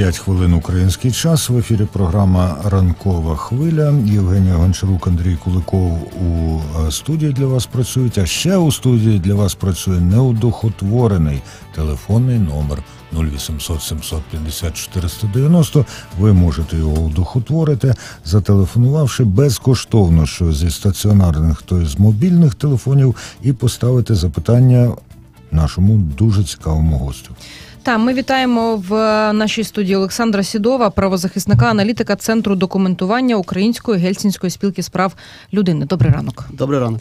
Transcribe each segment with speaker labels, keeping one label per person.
Speaker 1: 5 хвилин український час. В ефірі програма Ранкова хвиля. Євгенія Гончарук, Андрій Куликов у е, студії для вас працюють. А ще у студії для вас працює неудохотворений телефонний номер 0800 750 490. Ви можете його удохотворити, зателефонувавши безкоштовно, що зі стаціонарних, то з мобільних телефонів, і поставити запитання нашому дуже цікавому гостю.
Speaker 2: Та ми вітаємо в нашій студії Олександра Сідова, правозахисника, аналітика Центру документування Української гельсінської спілки справ людини. Добрий ранок.
Speaker 3: Добрий ранок.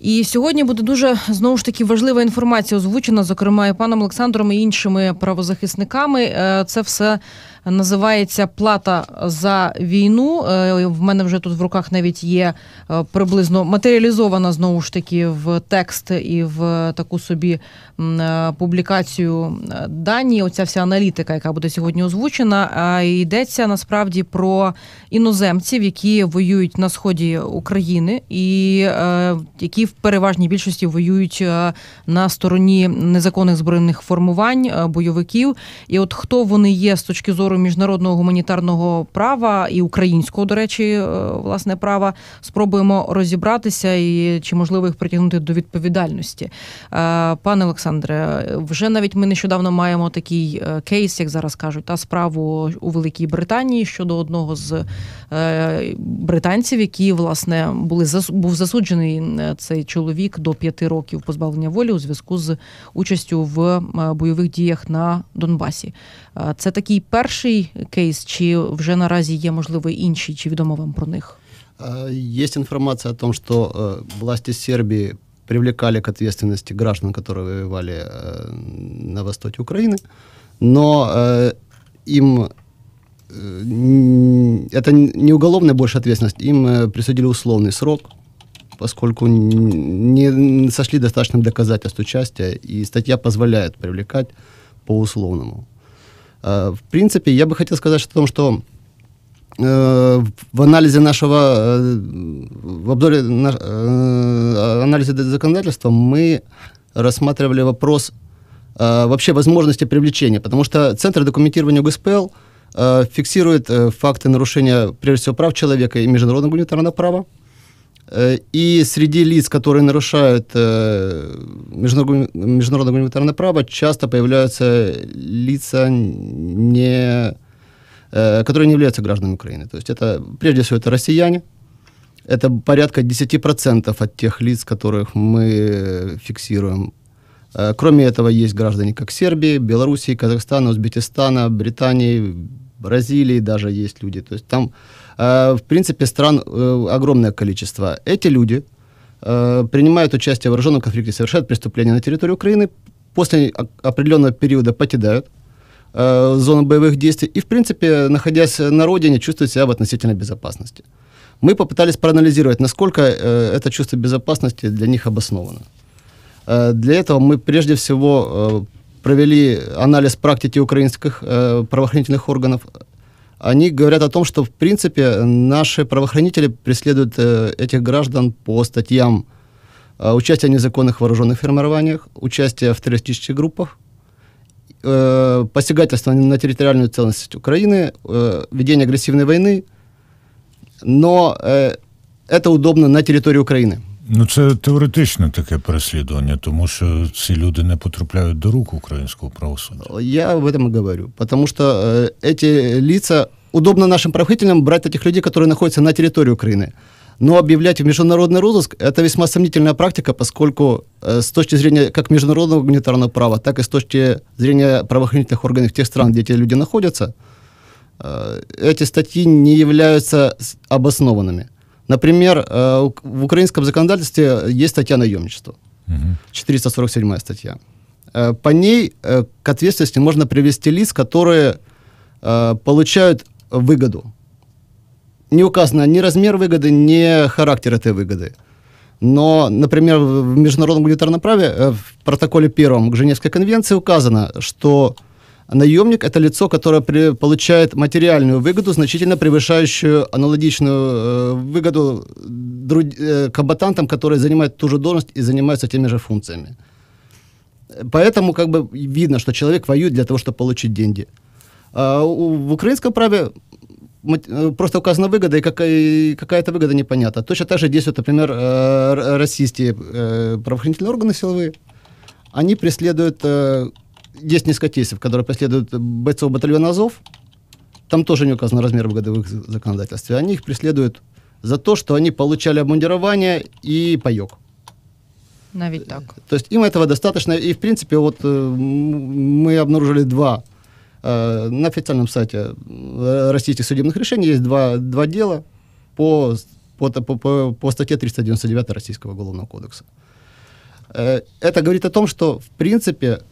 Speaker 2: І сьогодні буде дуже знову ж таки важлива інформація озвучена, зокрема і паном Олександром і іншими правозахисниками. Е, це все називається Плата за війну. Е, в мене вже тут в руках навіть є е, приблизно матеріалізована знову ж таки в текст і в таку собі публікацію дані. Оця вся аналітика, яка буде сьогодні озвучена. Йдеться насправді про іноземців, які воюють на сході України, і які в переважній більшості воюють е, на стороні незаконних збройних формувань е, бойовиків. І от хто вони є з точки зору міжнародного гуманітарного права і українського, до речі, е, власне права, спробуємо розібратися і чи можливо їх притягнути до відповідальності. Пане Олександре, вже навіть ми нещодавно маємо такий кейс, як зараз кажуть, та справу у Великій Британії щодо одного з британців, які власне були був засуджений цей чоловік до п'яти років позбавлення волі у зв'язку з участю в е, бойових діях на Донбасі. Е, це такий перший кейс, чи вже наразі є можливо інші, чи відомо вам про них?
Speaker 3: Е, Есть информация о том, что власти Сербии привлекали к ответственности граждан, которые воевали на востоке Украины, но им это не уголовная больше ответственность, им присудили условный срок поскольку не сошли достаточным доказательств участия, и статья позволяет привлекать по условному. А, в принципе, я бы хотел сказать о том, что э, в анализе нашего, э, в обзоре э, анализе законодательства мы рассматривали вопрос вообще возможности привлечения, потому что Центр документирования ГСПЛ фиксирует факты нарушения, прежде всего, прав человека и международного гуманитарного права, Э, и среди лиц, которые нарушают э, международное гуманитарное право, часто появляются лица, не, э, которые не являются гражданами Украины. То есть это, прежде всего, это россияне, это порядка 10% от тех лиц, которых мы фиксируем. Кроме этого, есть граждане как Сербии, Белоруссии, Казахстана, Узбекистана, Британии, Бразилии даже есть люди. То есть там Э, в принципе, стран э, огромное количество. Эти люди э, принимают участие в вооруженном конфликте, совершают преступления на территории Украины, после определенного периода покидают зону боевых действий и, в принципе, находясь на родине, чувствуют себя в относительной безопасности. Мы попытались проанализировать, насколько это чувство безопасности для них обосновано. Для этого мы прежде всего провели анализ практики украинских правоохранительных органов, они говорят о том, что, в принципе, наши правоохранители преследуют э, этих граждан по статьям э, участия в незаконных вооруженных формированиях, участие в террористических группах, э, посягательство на территориальную целостность Украины, э, ведение агрессивной войны, но э, это удобно на территории Украины.
Speaker 1: Ну, це теоретичне таке переслідування, тому що ці люди не потрапляють до рук українського правосуддя.
Speaker 3: Я об этом и говорю, потому что э, эти лица, удобно нашим правоохранителям брать этих людей, которые находятся на территории Украины. Но объявлять в международный розыск – это весьма сомнительная практика, поскольку э, с точки зрения как международного гуманитарного права, так и с точки зрения правоохранительных органов тех стран, где эти люди находятся, э, эти статьи не являются обоснованными. Например, э, в украинском законодательстве есть статья наемничества, 447 статья. Э, по ней э, к ответственности можно привести лиц, которые получают выгоду. Не указано ни размер выгоды, ни характер этой выгоды. Но, например, в международном гуманитарном праве в протоколе первом к Женевской конвенции указано, что наемник – это лицо, которое при, получает материальную выгоду, значительно превышающую аналогичную э, выгоду друг, э, комбатантам, которые занимают ту же должность и занимаются теми же функциями. Поэтому как бы видно, что человек воюет для того, чтобы получить деньги. А в украинском праве э, просто указана выгода, и какая, какая-то выгода непонятна. Точно так же действуют, например, э, российские э, правоохранительные органы силовые. Они преследуют, есть несколько кейсов, которые преследуют бойцов батальона Азов, там тоже не указан размер в их законодательстве. Они их преследуют за то, что они получали обмундирование и паек.
Speaker 2: Навіть так.
Speaker 3: То есть им этого достаточно. И, в принципе, вот мы обнаружили два Э, на официальном сайте э, российских судебных решений есть два, два дела по, по, по, по статье 399 Российского уголовного кодекса. Э, это говорит о том, что, в принципе,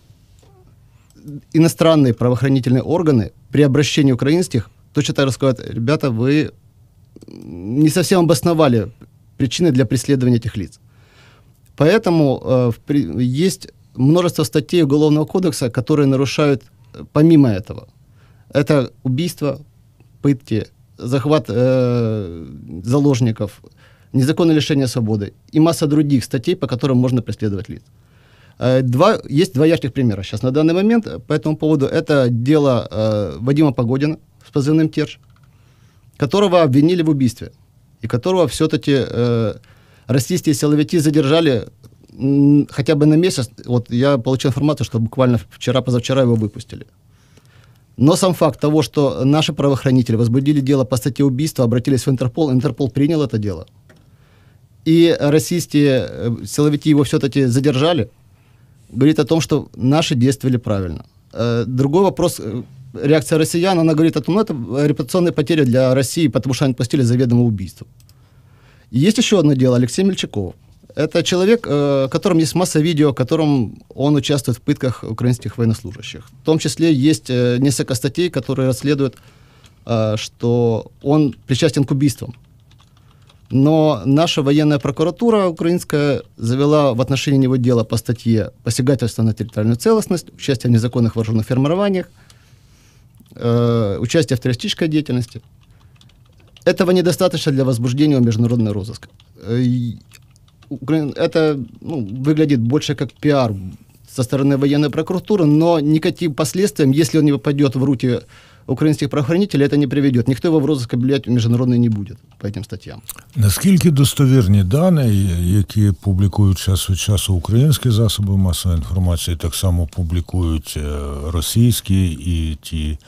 Speaker 3: иностранные правоохранительные органы при обращении украинских точно так же скажут, ребята, вы не совсем обосновали причины для преследования этих лиц. Поэтому э, в, есть множество статей Уголовного кодекса, которые нарушают помимо этого, это убийство, пытки, захват э, заложников, незаконное лишение свободы и масса других статей, по которым можно преследовать лиц. Э, два, есть два ярких примера сейчас на данный момент по этому поводу. Это дело э, Вадима Погодина с позывным Терж, которого обвинили в убийстве, и которого все-таки э, российские силовики задержали хотя бы на месяц, вот я получил информацию, что буквально вчера-позавчера его выпустили. Но сам факт того, что наши правоохранители возбудили дело по статье убийства, обратились в Интерпол, Интерпол принял это дело. И российские э, силовики его все-таки задержали, говорит о том, что наши действовали правильно. Э, другой вопрос, э, реакция россиян, она говорит о том, ну это репутационная потеря для России, потому что они отпустили заведомо убийство. И есть еще одно дело, Алексей Мельчаков – это человек, э, в котором есть масса видео, в котором он участвует в пытках украинских военнослужащих. В том числе есть э, несколько статей, которые расследуют, э, что он причастен к убийствам. Но наша военная прокуратура украинская завела в отношении него дело по статье «Посягательство на территориальную целостность», участие в незаконных вооруженных формированиях, участие в террористической деятельности. Этого недостаточно для возбуждения международного розыска это ну, выглядит больше как пиар со стороны военной прокуратуры, но никаким последствиям, если он не попадет в руки українських правоохранителей, это не приведет. Ніхто його в розыск об'являти міжнародний не буде по цим статтям.
Speaker 1: Наскільки достовірні дані, які публікують час від часу українські засоби масової інформації, так само публікують російські і ті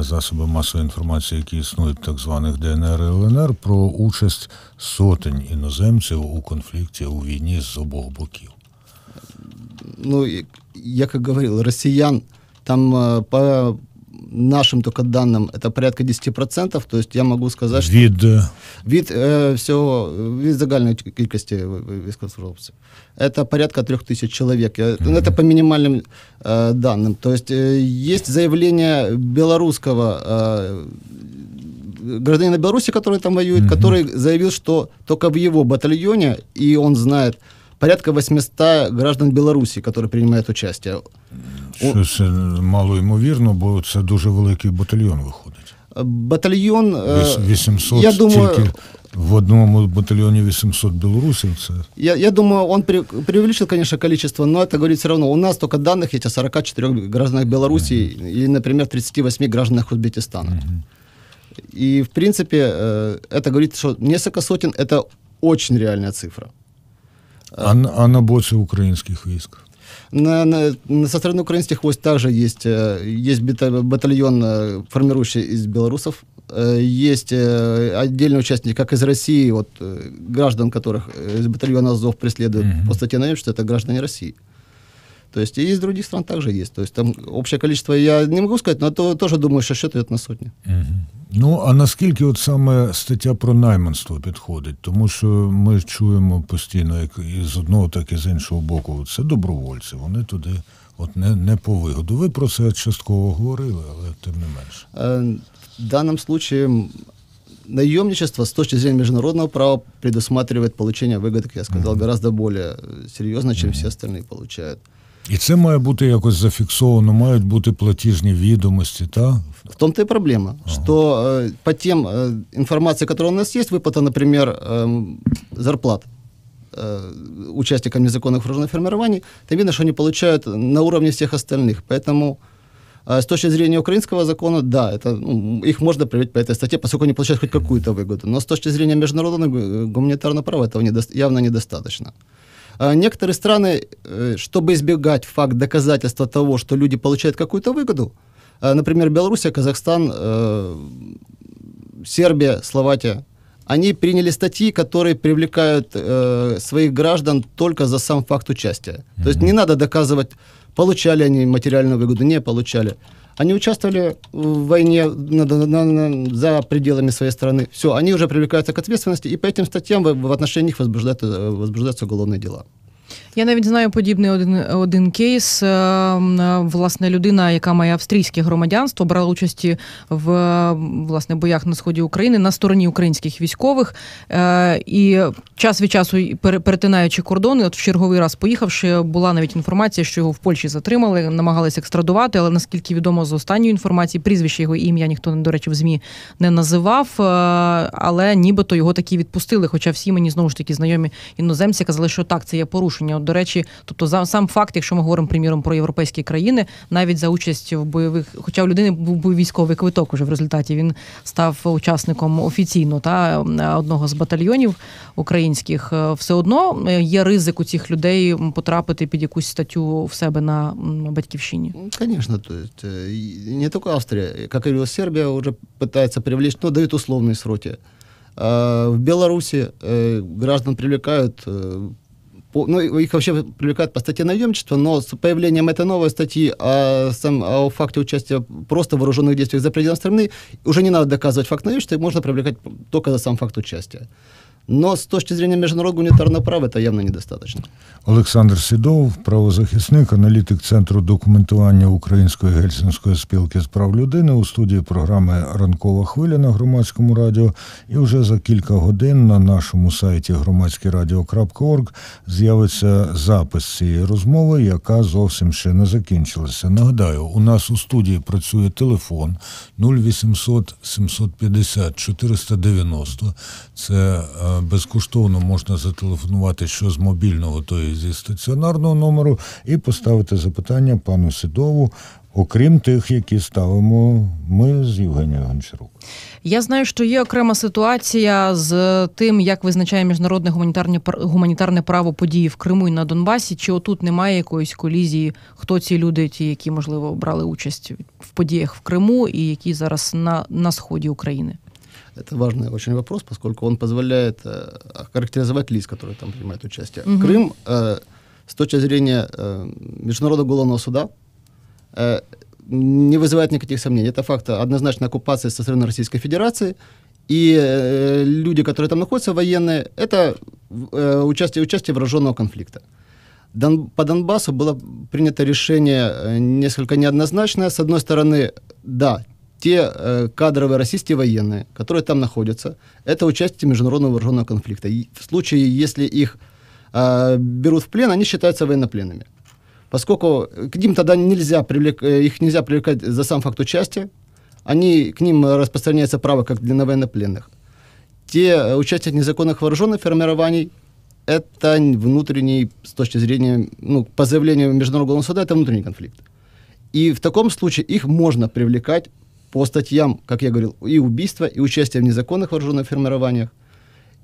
Speaker 1: засоби масової інформації, які існують так званих ДНР і ЛНР, про участь сотень іноземців у конфлікті у війні з обох боків.
Speaker 3: Ну, я как говорил, россиян там по нашим только данным это порядка 10%, то есть я могу сказать,
Speaker 1: что... Вид...
Speaker 3: Вид э, всего, вид загальной кількості військовослужбовців. Это порядка 3000 человек. Mm-hmm. Это по минимальным э, данным. То есть э, есть заявление белорусского э, гражданина Беларуси, который там воюет, mm-hmm. который заявил, что только в его батальоне, и он знает, порядка 800 граждан Беларуси, которые принимают участие.
Speaker 1: Щось мало ймовірно, бо це дуже великий батальйон виходить.
Speaker 3: Батальйон
Speaker 1: 800 е, я думаю, тільки в одному батальоне 800 белорусов. Це...
Speaker 3: Я, я думаю, он при, преувеличил, конечно, количество, но это говорит все равно. У нас только данных есть о 44 гражданах Беларуси uh-huh. и, например, 38 гражданах Узбекистана. Uh-huh. И, в принципе, э, это говорит, что несколько сотен – это очень реальная цифра.
Speaker 1: А, а на боці українських військ?
Speaker 3: На, на, со стороны украинских войск также есть, э, есть батальон, э, формирующий из белорусов, э, есть отдельные участники, как из России, вот, граждан, которых из батальона Азов преследуют mm-hmm. по статье на что это граждане России. То есть и из других стран также есть. То есть там общее количество я не могу сказать, но то, тоже думаю, що счет идет на сотні.
Speaker 1: Угу. Ну, а наскільки от саме стаття про найманство підходить? Тому що ми чуємо постійно, як і з одного, так і з іншого боку, це добровольці, вони туди от не, не по вигоду. Ви про це частково говорили, але тим не менше.
Speaker 3: В данном случае наемничество с точки зрения международного права предусматривает получение выгод, как я сказал, mm гораздо более серьезно, чем mm все остальные получают.
Speaker 1: І це має бути якось зафіксовано, мають бути платіжні відомості, так?
Speaker 3: В том-то и проблема, ага. что э, по тем э, информации, которая у нас есть, выплата, например, э, зарплат э, участникам незаконных вооруженных формирований, то видно, что они получают на уровне всех остальных. Поэтому А с точки зрения украинского закона, да, это, ну, их можно проявить по этой статье, поскольку они получают хоть какую-то выгоду. Но с точки зрения международного э, гуманитарного права этого недо, явно недостаточно. А некоторые страны, э, чтобы избегать факт доказательства того, что люди получают какую-то выгоду, а, например, Белоруссия, Казахстан, э, Сербия, Словакия, они приняли статьи, которые привлекают э, своих граждан только за сам факт участия. Mm-hmm. То есть не надо доказывать, получали они материальную выгоду, не получали. Они участвовали в войне на, на, на, за пределами своей страны. Все, они уже привлекаются к ответственности, и по этим статьям в, в отношении них возбуждаются, э, возбуждаются уголовные дела.
Speaker 2: Я навіть знаю подібний один один кейс. Е, власне, людина, яка має австрійське громадянство, брала участі в власне боях на сході України на стороні українських військових. Е, і час від часу, перетинаючи кордони, от в черговий раз поїхавши, була навіть інформація, що його в Польщі затримали, намагалися екстрадувати. Але наскільки відомо з останньої інформації, прізвище його ім'я ніхто до речі в змі не називав. Е, але нібито його таки відпустили. Хоча всі мені знову ж таки знайомі іноземці казали, що так, це є порушення до речі, тобто за сам факт, якщо ми говоримо приміром про європейські країни, навіть за участь в бойових, хоча у людини був військовий квиток уже в результаті, він став учасником офіційно та одного з батальйонів українських, е, все одно е, є ризик у цих людей потрапити під якусь статтю в себе на батьківщині.
Speaker 3: Звісно, то есть не тільки Австрія, як говорила, Сербія вже пытается привлечь, но дают условные сроки. В Беларуси э, граждан привлекают э, по, ну, их вообще привлекают по статье наемничества, но с появлением этой новой статьи о, сам, о факте участия просто в вооруженных действиях за пределами страны уже не надо доказывать факт наемничества, можно привлекать только за сам факт участия. Но з точки зрения міжнародного гуманітарного права це явно недостаточно.
Speaker 1: Олександр Сідов, правозахисник, аналітик Центру документування Української гельсінської спілки з прав людини у студії програми Ранкова хвиля на громадському радіо. І вже за кілька годин на нашому сайті громадськерадіо.орг з'явиться запис цієї розмови, яка зовсім ще не закінчилася. Нагадаю, у нас у студії працює телефон 0800 750 490. Це безкоштовно можна зателефонувати що з мобільного, то і зі стаціонарного номеру, і поставити запитання пану Сидову, окрім тих, які ставимо ми з Євгенією Гончарук.
Speaker 2: Я знаю, що є окрема ситуація з тим, як визначає міжнародне гуманітарне гуманітарне право події в Криму і на Донбасі. Чи отут немає якоїсь колізії? Хто ці люди, ті, які можливо брали участь в подіях в Криму і які зараз на, на сході України?
Speaker 3: Это важный очень вопрос, поскольку он позволяет э, характеризовать лиц, которые там принимают участие. Угу. Крым э, с точки зрения э, Международного уголовного суда э, не вызывает никаких сомнений. Это факт однозначно оккупации со стороны Российской Федерации. И э, люди, которые там находятся, военные, это э, участие, участие вооруженного конфликта. Дон, по Донбассу было принято решение э, несколько неоднозначное. С одной стороны, да, те э, кадровые российские военные, которые там находятся, это участники международного вооруженного конфликта. И в случае, если их э, берут в плен, они считаются военнопленными. Поскольку к ним тогда нельзя привлек, э, их нельзя привлекать за сам факт участия, они, к ним распространяется право как для военнопленных. Те э, участники незаконных вооруженных формирований, это внутренний, с точки зрения, ну, по заявлению Международного суда, это внутренний конфликт. И в таком случае их можно привлекать по статьям, как я говорил, и убийства, и участие в незаконных вооруженных формированиях,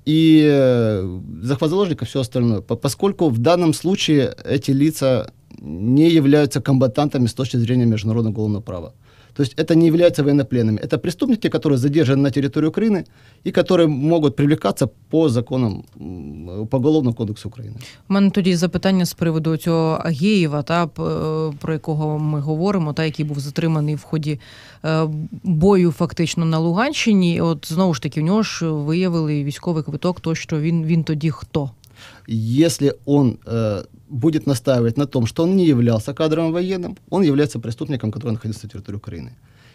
Speaker 3: и э, захват заложников, все остальное. Поскольку в данном случае эти лица не являются комбатантами с точки зрения международного уголовного права. То есть это не являются военнопленными. Это преступники, которые задержаны на территории Украины и которые могут привлекаться по законам, по Уголовному кодексу України.
Speaker 2: У мене тоді запитання з приводу цього Агієва, та е, про якого ми говоримо, та який був затриманий в ході е, бою фактично на Луганщині. От знову ж таки, в нього ж виявили військовий квиток, то що він він тоді хто?
Speaker 3: Если он э, будет настаивать на том, что он не являлся кадровым военным, он является преступником, который находится на территории Украины.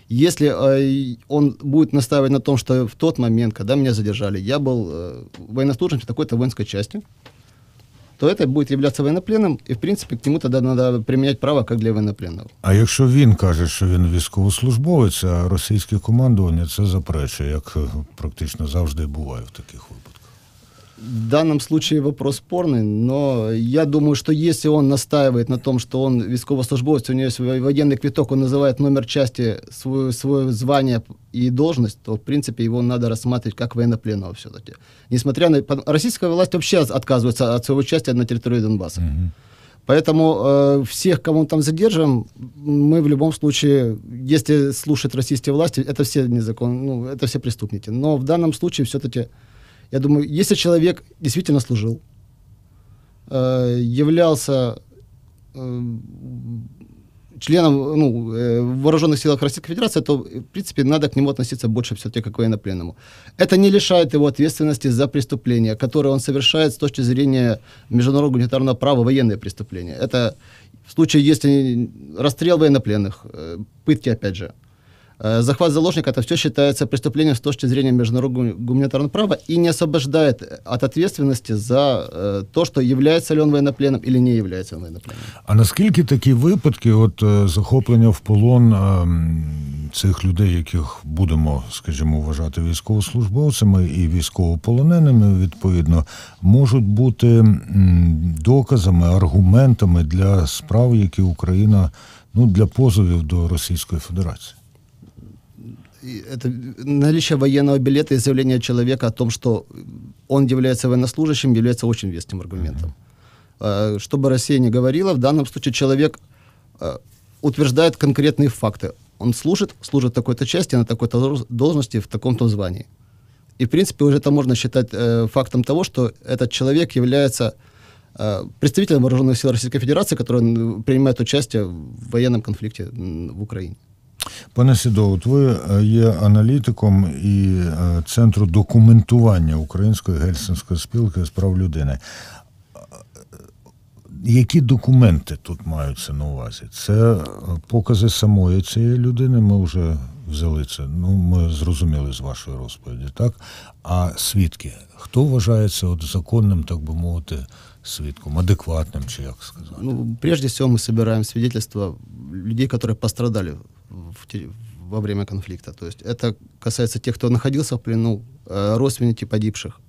Speaker 3: Если э, он будет настаивать на том, что в тот момент, когда меня задержали, я был э, военнослужащим в такой-то воинской части, то это будет являться военнопленным, и в принципе к нему тогда надо применять право как для военнопленного.
Speaker 1: А якщо він каже, що він військовослужбовець, а російське командування це заперечує, як практично завжди буває в таких випадках?
Speaker 3: В данном случае вопрос спорный, но я думаю, что если он настаивает на том, что он військовослужбовец, у него есть военный квиток, он называет номер части, свое, свое звание и должность, то, в принципе, его надо рассматривать как военнопленного все-таки. Несмотря на... Российская власть вообще отказывается от своего участия на территории Донбасса. Угу. Поэтому э, всех, кого мы там задержим, мы в любом случае, если слушать российские власти, это все незаконно, ну, это все преступники. Но в данном случае все-таки, я думаю, если человек действительно служил, э, являлся э, членом ну, э, вооруженных сил Российской Федерации, то, в принципе, надо к нему относиться больше все-таки как к военнопленному. Это не лишает его ответственности за преступления, которые он совершает с точки зрения международного гуманитарного права, военные преступления. Это в случае, если расстрел военнопленных, пытки, опять же, захват заложника это все считается преступлением с точки зрения международного гуманитарного права и не освобождает от ответственности за э, то, что является ли он военнопленным или не является он военнопленным.
Speaker 1: А наскільки такі випадки, от е, захоплення в полон е, цих людей, яких будемо, скажімо, вважати військовослужбовцями і військовополоненими, відповідно, можуть бути доказами, аргументами для справ, які Україна ну для позовів до Російської Федерації?
Speaker 3: Это наличие военного билета и заявление человека о том, что он является военнослужащим, является очень веским аргументом. Mm-hmm. Что бы Россия ни говорила, в данном случае человек а, утверждает конкретные факты. Он служит, служит такой-то части, на такой-то должности, в таком-то звании. И, в принципе, уже это можно считать э, фактом того, что этот человек является э, представителем вооруженных сил Российской Федерации, который принимает участие в военном конфликте в Украине.
Speaker 1: Пане Сідо, от ви е, є аналітиком і е, центру документування Української гельсінської спілки з прав людини. Які документи тут маються на увазі? Це е, покази самої цієї людини. Ми вже взяли це. Ну, ми зрозуміли з вашої розповіді, так? А свідки, хто вважається от законним, так би мовити, свідком, адекватним, чи як сказати?
Speaker 3: Ну, прежде всего мы собираем свидетельства людей, которые пострадали в, во время конфликта. То есть это касается тех, кто находился в плену, э, родственники погибших,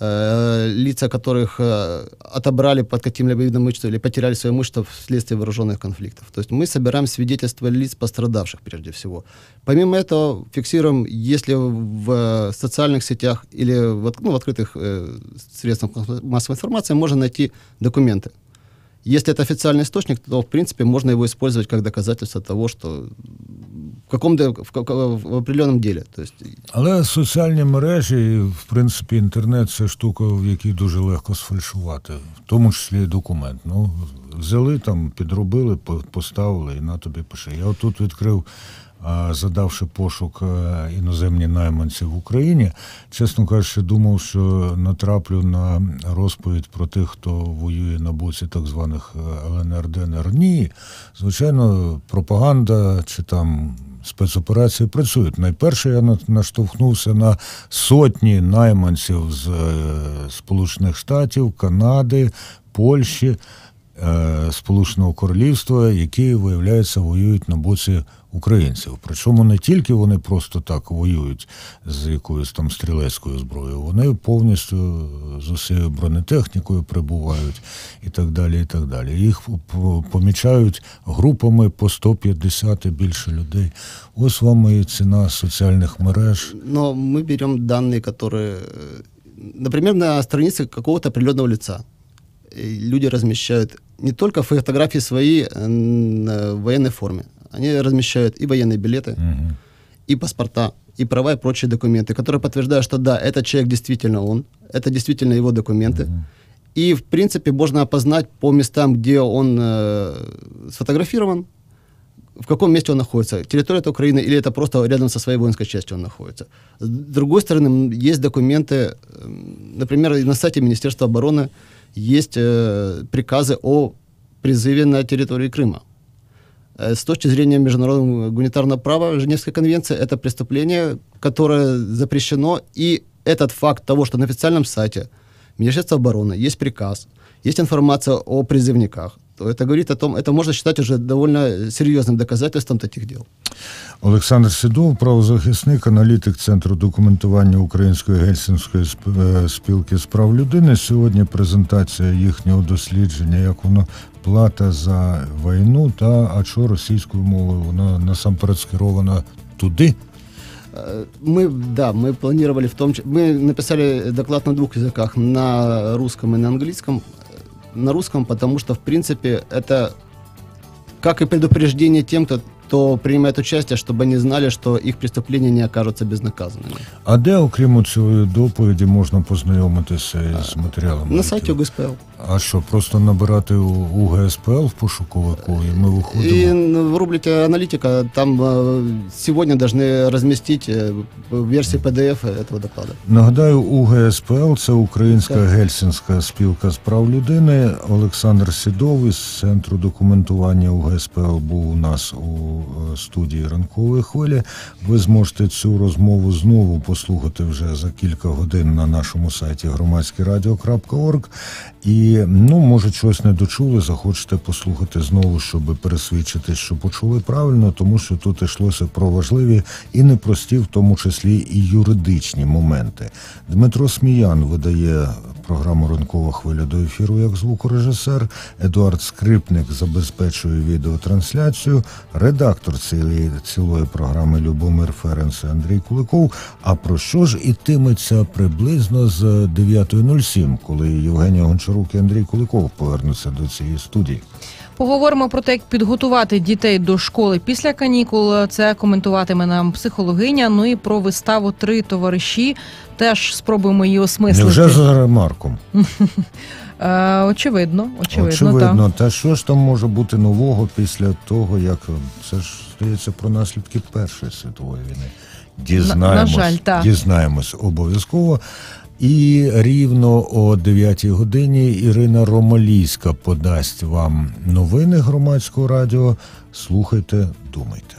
Speaker 3: э, лица, которых э, отобрали под каким-либо видом имущества или потеряли свое имущество вследствие вооруженных конфликтов. То есть мы собираем свидетельства лиц пострадавших прежде всего. Помимо этого фиксируем, если в социальных сетях или в, ну, в открытых э, средствах массовой информации можно найти документы если это официальный источник, то, в принципе, можно его использовать как доказательство того, что в каком-то в, в определенном деле. То есть...
Speaker 1: Але соціальні мережі, в принципі, інтернет це штука, в якій дуже легко сфальшувати, в тому числі документ. Ну, взяли там, підробили, поставили і на тобі пише. Я отут відкрив задавши пошук е, іноземні найманці в Україні, чесно кажучи, думав, що натраплю на розповідь про тих, хто воює на боці так званих е, ЛНР ДНР. Ні, звичайно, пропаганда чи там. Спецоперації працюють. Найперше я наштовхнувся на сотні найманців з е, Сполучених Штатів, Канади, Польщі, Сполученого Королівства, які, виявляється, воюють на боці українців. Причому не тільки вони просто так воюють з якоюсь там стрілецькою зброєю, вони повністю з усією бронетехнікою прибувають і так далі. і так далі. Їх помічають групами по 150 і більше людей. Ось вам і ціна соціальних мереж.
Speaker 3: Но ми беремо дані, які, наприклад, на страниці какого-то определенного лица люди размещают не только фотографии свои в военной форме, они размещают и военные билеты, угу. и паспорта, и права, и прочие документы, которые подтверждают, что да, этот человек действительно он, это действительно его документы. Угу. И, в принципе, можно опознать по местам, где он э, сфотографирован, в каком месте он находится. Территория это Украины или это просто рядом со своей воинской частью он находится. С другой стороны, есть документы, например, на сайте Министерства обороны есть э, приказы о призыве на территории Крыма. Э, с точки зрения международного гуманитарного права Женевской конвенции это преступление, которое запрещено, и этот факт того, что на официальном сайте Министерства обороны есть приказ, есть информация о призывниках, то это говорит о том, это можно считать уже довольно серьезным доказательством таких дел.
Speaker 1: Олександр Сідов, правозахисник, аналітик Центру документування Української гельсінської е, спілки з прав людини. Сьогодні презентація їхнього дослідження, як воно плата за війну, та а що російською мовою вона насамперед скерована туди.
Speaker 3: Э, мы, да, мы планировали в том числе, мы написали доклад на двух языках, на русском и на английском. На русском, потому что, в принципе, это как и предупреждение тем, кто кто принимает участие, чтобы они знали, что их преступления не окажутся безнаказанными.
Speaker 1: А де, окрім цієї доповіді, можна познайомитися з матеріалами?
Speaker 3: На сайті УГСПЛ.
Speaker 1: А що, просто набирати у ГСПЛ в пошуковику, и мы выходим?
Speaker 3: И в рубрике аналитика там э, сегодня должны разместить э, версии PDF этого доклада.
Speaker 1: Нагадаю, УГСПЛ це Українська так. гельсінська спілка з прав людини. Олександр Сідов із центру документування УГСПЛ був у нас у е, студії ранкової хвилі. Ви зможете цю розмову знову послухати вже за кілька годин на нашому сайті громадськерадіо.орг. І ну, може, щось не дочули, захочете послухати знову, щоб пересвідчити, що почули правильно, тому що тут йшлося про важливі і непрості, в тому числі і юридичні моменти. Дмитро Сміян видає програму Ранкова хвиля до ефіру як звукорежисер. Едуард Скрипник забезпечує відеотрансляцію, редактор цієї цілої програми Любомир Ференс Андрій Куликов. А про що ж ітиметься приблизно з 9.07, коли Євгенія Гончарук і Андрій Куликов повернуться до цієї студії?
Speaker 2: Поговоримо про те, як підготувати дітей до школи після канікул. Це коментуватиме нам психологиня. Ну і про виставу три товариші. Теж спробуємо її осмислити.
Speaker 1: Невже за ремарком?
Speaker 2: Е, очевидно, очевидно.
Speaker 1: Очевидно. Та. та що ж там може бути нового після того, як це ж здається про наслідки Першої світової війни? Дізнаємось, на, на жаль, так. дізнаємось обов'язково. І рівно о 9 годині Ірина Ромалійська подасть вам новини громадського радіо. Слухайте, думайте.